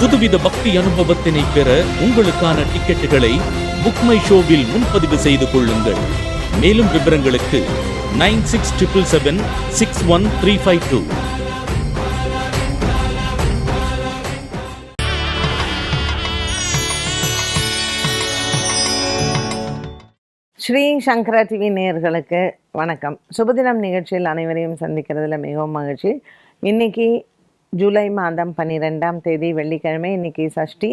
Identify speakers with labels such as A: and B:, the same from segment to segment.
A: புதுவித பக்தி அனுபவத்தினை பெற உங்களுக்கான டிக்கெட்டுகளை புக்மை ஷோவில் முன்பதிவு செய்து கொள்ளுங்கள். மேலும் விவரங்களுக்கு nine six triple seven six one three five two.
B: Sri Shankara TV நேயர்களுக்கு வணக்கம். சுபதினம் நிகழ்ச்சியில் அனைவரையும் சந்திக்கிறதுல மிகவும் மகிழ்ச்சி. இன்னைக்கு ஜூலை மாதம் பன்னிரெண்டாம் தேதி வெள்ளிக்கிழமை இன்னைக்கு சஷ்டி.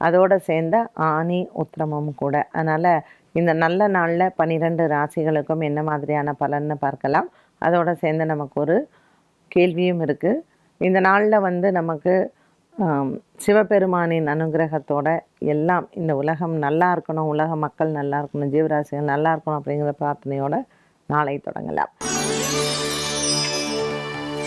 B: அதோடு சேர்ந்த ஆனி உத்திரமும் கூட. அதனால் இந்த நல்ல நாளில் பன்னிரெண்டு ராசிகளுக்கும் என்ன மாதிரியான பலன்னு பார்க்கலாம். அதோடு சேர்ந்து நமக்கு ஒரு கேள்வியும் இருக்குது இந்த நாளில் வந்து நமக்கு சிவபெருமானின் அனுகிரகத்தோட எல்லாம் இந்த உலகம் நல்லா இருக்கணும் உலக மக்கள் நல்லா இருக்கணும் ஜீவராசிகள் நல்லா இருக்கணும் அப்படிங்கிற பிரார்த்தனையோட நாளை தொடங்கலாம்.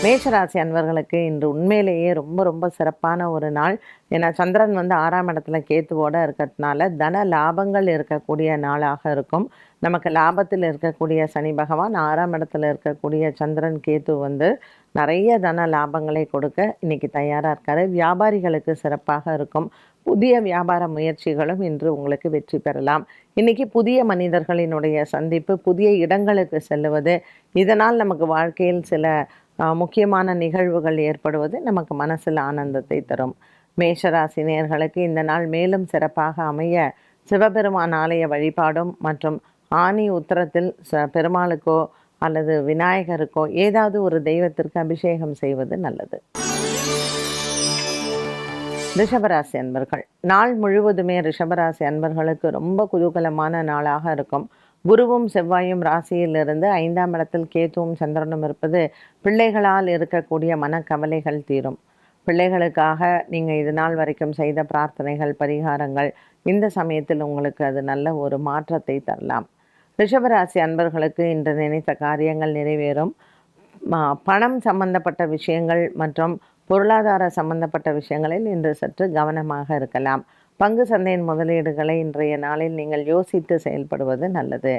B: மேஷராசி அன்பர்களுக்கு இன்று உண்மையிலேயே ரொம்ப ரொம்ப சிறப்பான ஒரு நாள். ஏன்னா சந்திரன் வந்து ஆறாம் இடத்துல கேத்துவோட இருக்கிறதுனால தன லாபங்கள் இருக்கக்கூடிய நாளாக இருக்கும். நமக்கு லாபத்தில் இருக்கக்கூடிய சனி பகவான் ஆறாம் இடத்துல இருக்கக்கூடிய சந்திரன் கேத்து வந்து நிறைய தன லாபங்களை கொடுக்க இன்னைக்கு தயாராக இருக்காரு. வியாபாரிகளுக்கு சிறப்பாக இருக்கும். புதிய வியாபார முயற்சிகளும் இன்று உங்களுக்கு வெற்றி பெறலாம். இன்னைக்கு புதிய மனிதர்களினுடைய சந்திப்பு புதிய இடங்களுக்கு செல்லுவது இதனால் நமக்கு வாழ்க்கையில் சில முக்கியமான நிகழ்வுகள் ஏற்படுவது நமக்கு மனசில் ஆனந்தத்தை தரும். மேஷராசி நேர்களுக்கு இந்த நாள் மேலும் சிறப்பாக அமைய சிவபெருமான் ஆலய வழிபாடும் மற்றும் ஆனி உத்தரத்தில் ச பெருமாளுக்கோ அல்லது விநாயகருக்கோ ஏதாவது ஒரு தெய்வத்திற்கு அபிஷேகம் செய்வது நல்லது. ரிஷபராசி அன்பர்கள் நாள் முழுவதுமே ரிஷபராசி அன்பர்களுக்கு ரொம்ப குதூகலமான நாளாக இருக்கும். குருவும் செவ்வாயும் ராசியிலிருந்து ஐந்தாம் இடத்தில் கேத்துவும் சந்திரனும் இருப்பது பிள்ளைகளால் இருக்கக்கூடிய மனக்கவலைகள் தீரும். பிள்ளைகளுக்காக நீங்கள் இது நாள் வரைக்கும் செய்த பிரார்த்தனைகள் பரிகாரங்கள் இந்த சமயத்தில் உங்களுக்கு அது நல்ல ஒரு மாற்றத்தை தரலாம். ரிஷபராசி அன்பர்களுக்கு இன்று நினைத்த காரியங்கள் நிறைவேறும். ம- பணம் சம்பந்தப்பட்ட விஷயங்கள் மற்றும் பொருளாதார சம்பந்தப்பட்ட விஷயங்களில் இன்று சற்று கவனமாக இருக்கலாம். பங்கு சந்தையின் முதலீடுகளை இன்றைய நாளில் நீங்கள் யோசித்து செயல்படுவது நல்லது.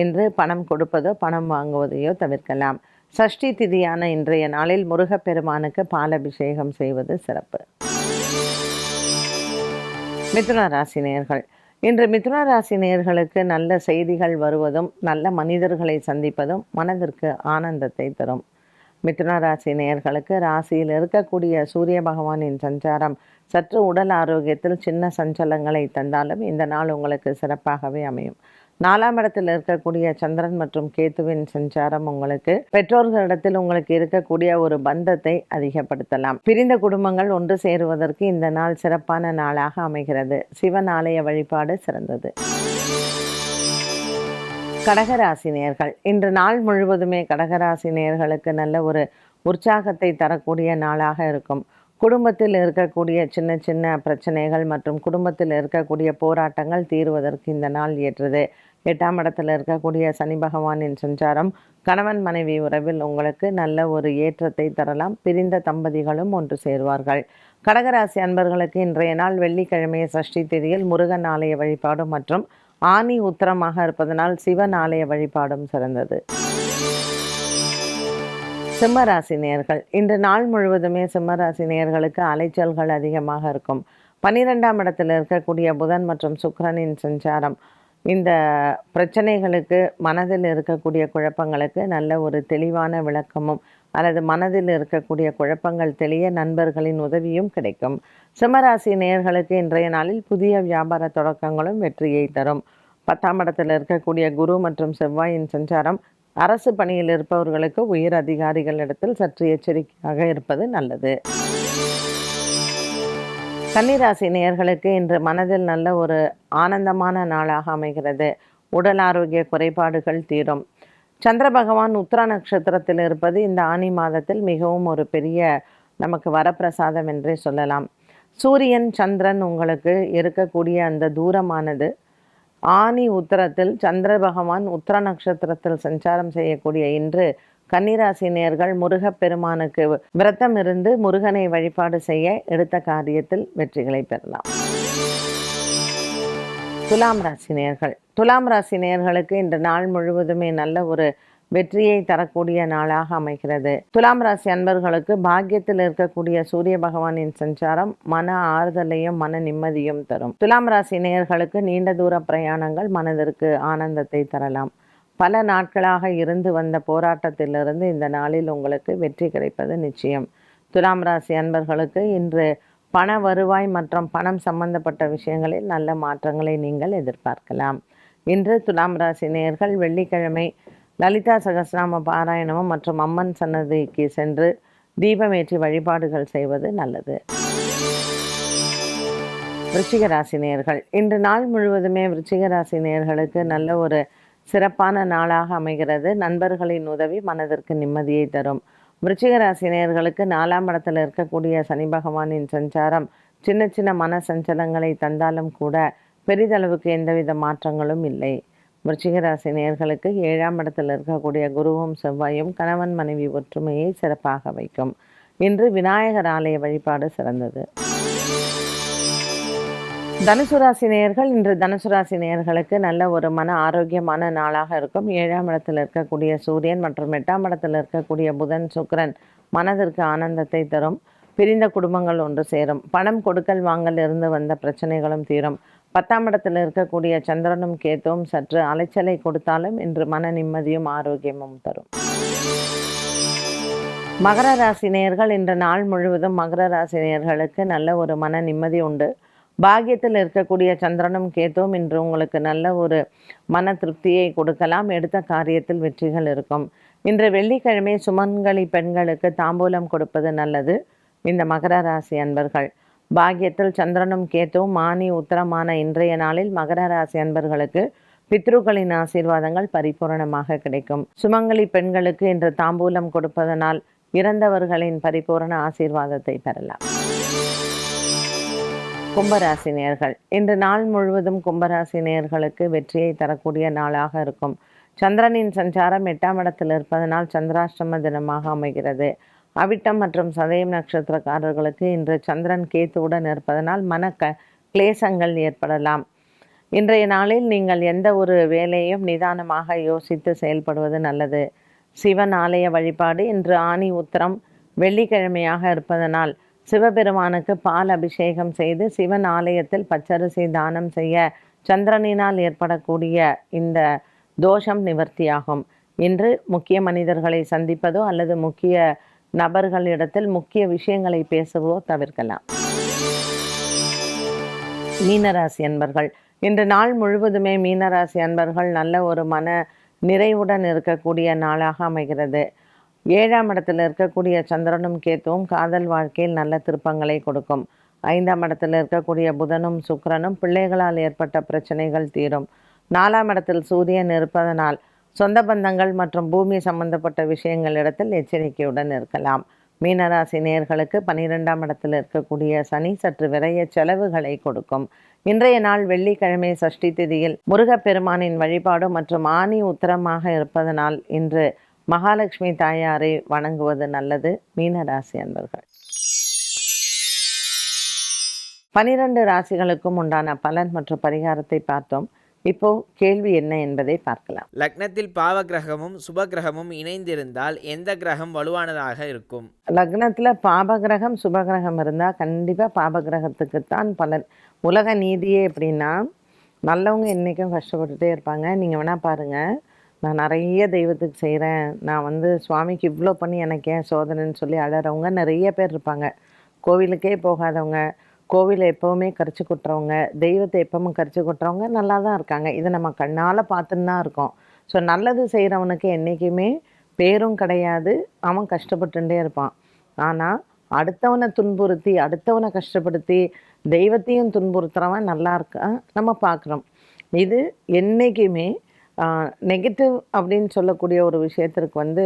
B: இன்று பணம் கொடுப்பதோ பணம் வாங்குவதையோ தவிர்க்கலாம். சஷ்டி திதியான இன்றைய நாளில் முருகப்பெருமானுக்கு பாலபிஷேகம் செய்வது சிறப்பு. மிதுன ராசி நேர்கள் இன்று மிதுன ராசி நேர்களுக்கு நல்ல செய்திகள் வருவதும் நல்ல மனிதர்களை சந்திப்பதும் மனதிற்கு ஆனந்தத்தை தரும். மிதுன ராசி நேயர்களுக்கு ராசியில் இருக்கக்கூடிய சூரிய பகவானின் சஞ்சாரம் சற்று உடல் ஆரோக்கியத்தில் சின்ன சஞ்சலங்களை தந்தாலும் இந்த நாள் உங்களுக்கு சிறப்பாகவே அமையும். நாலாம் இடத்தில் இருக்கக்கூடிய சந்திரன் மற்றும் கேத்துவின் சஞ்சாரம் உங்களுக்கு பெற்றோர்களிடத்தில் உங்களுக்கு இருக்கக்கூடிய ஒரு பந்தத்தை அதிகப்படுத்தலாம். பிரிந்த குடும்பங்கள் ஒன்று சேருவதற்கு இந்த நாள் சிறப்பான நாளாக அமைகிறது. சிவன் ஆலய வழிபாடு சிறந்தது. கடகராசி நேர்கள். இன்று நாள் முழுவதுமே கடகராசி நேர்களுக்கு நல்ல ஒரு உற்சாகத்தை தரக்கூடிய நாளாக இருக்கும். குடும்பத்தில் இருக்கக்கூடிய சின்ன சின்ன பிரச்சனைகள் மற்றும் குடும்பத்தில் இருக்கக்கூடிய போராட்டங்கள் தீர்வதற்கு இந்த நாள் ஏற்றது. எட்டாம் இடத்தில் இருக்கக்கூடிய சனி பகவானின் சஞ்சாரம் கணவன் மனைவி உறவில் உங்களுக்கு நல்ல ஒரு ஏற்றத்தை தரலாம். பிரிந்த தம்பதிகளும் ஒன்று சேருவார்கள். கடகராசி அன்பர்களுக்கு இன்றைய நாள் வெள்ளிக்கிழமை சஷ்டி திதியில் முருகன் ஆலய வழிபாடு மற்றும் ஆனி உத்தரமாக இருப்பதனால் சிவன் ஆலய வழிபாடும் சிறந்தது. சிம்மராசி நேர்கள் இன்று நாள் முழுவதுமே சிம்மராசி நேர்களுக்கு அலைச்சல்கள் அதிகமாக இருக்கும். பன்னிரெண்டாம் இடத்தில் இருக்கக்கூடிய புதன் மற்றும் சுக்கரனின் சஞ்சாரம் இந்த பிரச்சனைகளுக்கு மனதில் இருக்கக்கூடிய குழப்பங்களுக்கு நல்ல ஒரு தெளிவான விளக்கமும் அல்லது மனதில் இருக்கக்கூடிய குழப்பங்கள் தெளிய நண்பர்களின் உதவியும் கிடைக்கும். சிம்மராசி நேர்களுக்கு இன்றைய நாளில் புதிய வியாபார தொடக்கங்களும் வெற்றியை தரும். பத்தாம் இடத்தில் இருக்கக்கூடிய குரு மற்றும் செவ்வாயின் சஞ்சாரம் அரசு பணியில் இருப்பவர்களுக்கு உயர் அதிகாரிகளிடத்தில் சற்று எச்சரிக்கையாக இருப்பது நல்லது. கன்னிராசி நேயர்களுக்கு இன்று மனதில் நல்ல ஒரு ஆனந்தமான நாளாக அமைகிறது. உடல் ஆரோக்கிய குறைபாடுகள் தீரும். சந்திர பகவான் உத்திர நட்சத்திரத்தில் இருப்பது இந்த ஆனி மாதத்தில் மிகவும் ஒரு பெரிய நமக்கு வரப்பிரசாதம் என்றே சொல்லலாம். சூரியன் சந்திரன் உங்களுக்கு இருக்கக்கூடிய அந்த தூரமானது ஆனி உத்தரத்தில் சந்திர பகவான் உத்தர நட்சத்திரத்தில் சஞ்சாரம் செய்யக்கூடிய இன்று கன்னிராசி நேர்கள் முருகப்பெருமானுக்கு விரதம் இருந்து முருகனை வழிபாடு செய்ய எடுத்த காரியத்தில் வெற்றிகளை பெறலாம். துலாம் ராசி நேர்கள். துலாம் ராசி நேர்களுக்கு இந்த நாள் முழுவதுமே நல்ல ஒரு வெற்றியை தரக்கூடிய நாளாக அமைகிறது. துலாம் ராசி அன்பர்களுக்கு பாக்கியத்தில் இருக்கக்கூடிய சூரிய பகவானின் சஞ்சாரம் மன ஆறுதலையும் மன நிம்மதியும் தரும். துலாம் ராசி நேயர்களுக்கு நீண்ட தூர பிரயாணங்கள் மனதிற்கு ஆனந்தத்தை தரலாம். பல நாட்களாக இருந்து வந்த போராட்டத்திலிருந்து இந்த நாளில் உங்களுக்கு வெற்றி கிடைப்பது நிச்சயம். துலாம் ராசி அன்பர்களுக்கு இன்று பண வருவாய் மற்றும் பணம் சம்பந்தப்பட்ட விஷயங்களில் நல்ல மாற்றங்களை நீங்கள் எதிர்பார்க்கலாம். இன்று துலாம் ராசி நேயர்கள் வெள்ளிக்கிழமை லலிதா சகசிராம பாராயணமும் மற்றும் அம்மன் சன்னதிக்கு சென்று தீபமேற்றி வழிபாடுகள் செய்வது நல்லது. விருச்சிக ராசி நேர்கள் இன்று நாள் முழுவதுமே விருச்சிக ராசி நேர்களுக்கு நல்ல ஒரு சிறப்பான நாளாக அமைகிறது. நண்பர்களின் உதவி மனதிற்கு நிம்மதியை தரும். விருச்சிக ராசி நேர்களுக்கு நாலாம் இடத்தில் இருக்கக்கூடிய சனி பகவானின் சஞ்சாரம் சின்ன சின்ன மன சஞ்சலங்களை தந்தாலும் கூட பெரிதளவுக்கு எந்தவித மாற்றங்களும் இல்லை. விருச்சிகராசி நேர்களுக்கு நேயர்களுக்கு ஏழாம் இடத்தில் இருக்கக்கூடிய குருவும் செவ்வாயும் கணவன் மனைவி ஒற்றுமையை சிறப்பாக வைக்கும். இன்று விநாயகர் ஆலய வழிபாடு சிறந்தது. தனுசு ராசி நேயர்கள் இன்று தனுசு ராசி நேயர்களுக்கு நல்ல ஒரு மன ஆரோக்கியமான நாளாக இருக்கும். ஏழாம் இடத்தில் இருக்கக்கூடிய சூரியன் மற்றும் எட்டாம் இடத்தில் இருக்கக்கூடிய புதன் சுக்கரன் மனதிற்கு ஆனந்தத்தை தரும். பிரிந்த குடும்பங்கள் ஒன்று சேரும். பணம் கொடுக்கல் வாங்கல் இருந்து வந்த பிரச்சனைகளும் தீரும். பத்தாம் இடத்தில் இருக்கக்கூடிய சந்திரனும் கேத்துவும் சற்று அலைச்சலை கொடுத்தாலும் இன்று மன நிம்மதியும் ஆரோக்கியமும் தரும். மகர ராசி நேயர்கள் இன்று நாள் முழுவதும் மகர ராசி நேயர்களுக்கு நல்ல ஒரு மன நிம்மதி உண்டு. பாக்கியத்தில் இருக்கக்கூடிய சந்திரனும் கேத்துவும் இன்று உங்களுக்கு நல்ல ஒரு மன திருப்தியை கொடுக்கலாம். எடுத்த காரியத்தில் வெற்றிகள் இருக்கும். இன்று வெள்ளிக்கிழமை சுமன்களி பெண்களுக்கு தாம்பூலம் கொடுப்பது நல்லது. இந்த மகர ராசி அன்பர்கள் பாக்கியத்தில் சந்திரனும் கேத்துவும் மானி உத்தரமான இன்றைய நாளில் மகர ராசி அன்பர்களுக்கு பித்ருக்களின் ஆசீர்வாதங்கள் பரிபூரணமாக கிடைக்கும். சுமங்கலி பெண்களுக்கு இன்று தாம்பூலம் கொடுப்பதனால் இறந்தவர்களின் பரிபூரண ஆசீர்வாதத்தை பெறலாம். கும்பராசி நேர்கள். இன்று நாள் முழுவதும் கும்பராசி நேர்களுக்கு வெற்றியை தரக்கூடிய நாளாக இருக்கும். சந்திரனின் சஞ்சாரம் எட்டாம் இடத்தில் இருப்பதனால் சந்திராஷ்டம தினமாக அமைகிறது. அவிட்டம் மற்றும் சதயம் நட்சத்திரக்காரர்களுக்கு இன்று சந்திரன் கேத்துவுடன் இருப்பதனால் மன க கிளேசங்கள் ஏற்படலாம். இன்றைய நாளில் நீங்கள் எந்த ஒரு வேலையும் நிதானமாக யோசித்து செயல்படுவது நல்லது. சிவன் ஆலய வழிபாடு இன்று ஆணி உத்திரம் வெள்ளிக்கிழமையாக இருப்பதனால் சிவபெருமானுக்கு பால் அபிஷேகம் செய்து சிவன் ஆலயத்தில் பச்சரிசி தானம் செய்ய சந்திரனினால் ஏற்படக்கூடிய இந்த தோஷம் நிவர்த்தியாகும். இன்று முக்கிய மனிதர்களை சந்திப்பதோ அல்லது முக்கிய நபர்களிடத்தில் முக்கிய விஷயங்களை பேசவோ தவிர்க்கலாம். மீனராசி அன்பர்கள் இன்று நாள் முழுவதுமே மீனராசி அன்பர்கள் நல்ல ஒரு மன நிறைவுடன் இருக்கக்கூடிய நாளாக அமைகிறது. ஏழாம் இடத்தில் இருக்கக்கூடிய சந்திரனும் கேத்துவும் காதல் வாழ்க்கையில் நல்ல திருப்பங்களை கொடுக்கும். ஐந்தாம் இடத்தில் இருக்கக்கூடிய புதனும் சுக்கிரனும் பிள்ளைகளால் ஏற்பட்ட பிரச்சனைகள் தீரும். நாலாம் இடத்தில் சூரியன் இருப்பதனால் சொந்த பந்தங்கள் மற்றும் பூமி சம்பந்தப்பட்ட விஷயங்கள் இடத்தில் எச்சரிக்கையுடன் இருக்கலாம். மீனராசி நேர்களுக்கு பனிரெண்டாம் இடத்தில் இருக்கக்கூடிய சனி சற்று விரைய செலவுகளை கொடுக்கும். இன்றைய நாள் வெள்ளிக்கிழமை சஷ்டி திதியில் முருகப்பெருமானின் வழிபாடு மற்றும் ஆணி உத்தரமாக இருப்பதனால் இன்று மகாலட்சுமி தாயாரை வணங்குவது நல்லது. மீனராசி அன்பர்கள். பனிரெண்டு ராசிகளுக்கும் உண்டான பலன் மற்றும் பரிகாரத்தை பார்த்தோம். இப்போ கேள்வி என்ன என்பதை பார்க்கலாம்.
C: லக்னத்தில் பாவ கிரகமும் சுப கிரகமும் இணைந்திருந்தால் எந்த கிரகம் வலுவானதாக இருக்கும்?
B: லக்னத்தில் பாபகிரகம் சுபகிரகம் இருந்தால் கண்டிப்பாக பாபகிரகத்துக்குத்தான் பலன். உலக நீதியே எப்படின்னா நல்லவங்க என்றைக்கும் கஷ்டப்பட்டுட்டே இருப்பாங்க. நீங்கள் வேணால் பாருங்கள் நான் நிறைய தெய்வத்துக்கு செய்கிறேன் நான் வந்து சுவாமிக்கு இவ்வளோ பண்ணி எனக்கு ஏன் சோதனைன்னு சொல்லி அழறவங்க நிறைய பேர் இருப்பாங்க. கோவிலுக்கே போகாதவங்க கோவிலை எப்போவுமே கரைச்சி கொட்டுறவங்க தெய்வத்தை எப்பவும் கரைச்சி கொட்டுறவங்க நல்லா தான் இருக்காங்க. இதை நம்ம கண்ணால் பார்த்துன்னு தான் இருக்கோம். ஸோ நல்லது செய்கிறவனுக்கு என்றைக்குமே பேரும் கிடையாது. அவன் கஷ்டப்பட்டுட்டே இருப்பான். ஆனால் அடுத்தவனை துன்புறுத்தி அடுத்தவனை கஷ்டப்படுத்தி தெய்வத்தையும் துன்புறுத்துறவன் நல்லா இருக்கான் நம்ம பார்க்குறோம். இது என்றைக்குமே நெகட்டிவ் அப்படின்னு சொல்லக்கூடிய ஒரு விஷயத்திற்கு வந்து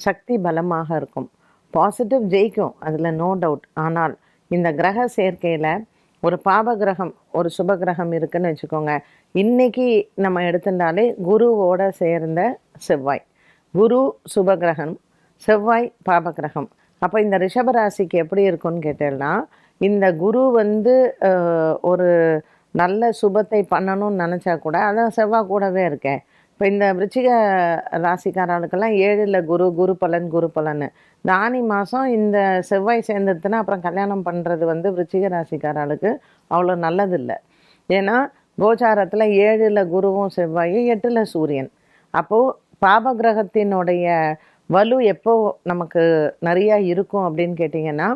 B: சக்தி பலமாக இருக்கும். பாசிட்டிவ் ஜெயிக்கும் அதில் நோ டவுட் ஆனால் இந்த கிரக சேர்க்கையில் ஒரு பாப கிரகம் ஒரு சுப கிரகம் இருக்குன்னு வச்சுக்கோங்க. இன்னைக்கு நம்ம எடுத்துட்டாலே குருவோட சேர்ந்த செவ்வாய். குரு சுப கிரகம் செவ்வாய் பாப கிரகம் அப்போ இந்த ரிஷபராசிக்கு எப்படி இருக்கும்னு கேட்டேன்னா இந்த குரு வந்து ஒரு நல்ல சுபத்தை பண்ணணும்னு நினச்சா கூட அதான் செவ்வாய் கூடவே இருக்கேன் இப்போ இந்த விருச்சிக ராசிக்காரர்களுக்கெல்லாம் ஏழில் குரு குரு பலன் குரு பலன் இந்த ஆனி மாதம் இந்த செவ்வாய் சேர்ந்துருச்சுன்னா அப்புறம் கல்யாணம் பண்ணுறது வந்து விருச்சிக ராசிக்காரர்களுக்கு அவ்வளோ நல்லதில்லை. ஏன்னா கோச்சாரத்தில் ஏழில் குருவும் செவ்வாயும் எட்டில் சூரியன். அப்போது பாபகிரகத்தினுடைய வலு எப்போ நமக்கு நிறையா இருக்கும் அப்படின்னு கேட்டிங்கன்னா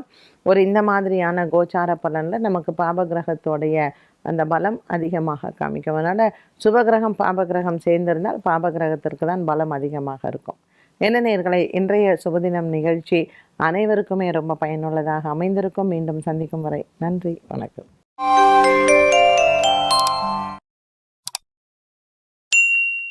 B: ஒரு இந்த மாதிரியான கோச்சார பலனில் நமக்கு பாபகிரகத்தோடைய அந்த பலம் அதிகமாக காமிக்கும். அதனால் சுபகிரகம் பாபகிரகம் சேர்ந்திருந்தால் பாபகிரகத்திற்கு தான் பலம் அதிகமாக இருக்கும். என்ன நேர்களை இன்றைய சுபதினம் நிகழ்ச்சி அனைவருக்குமே ரொம்ப பயனுள்ளதாக அமைந்திருக்கும். மீண்டும் சந்திக்கும் வரை நன்றி வணக்கம்.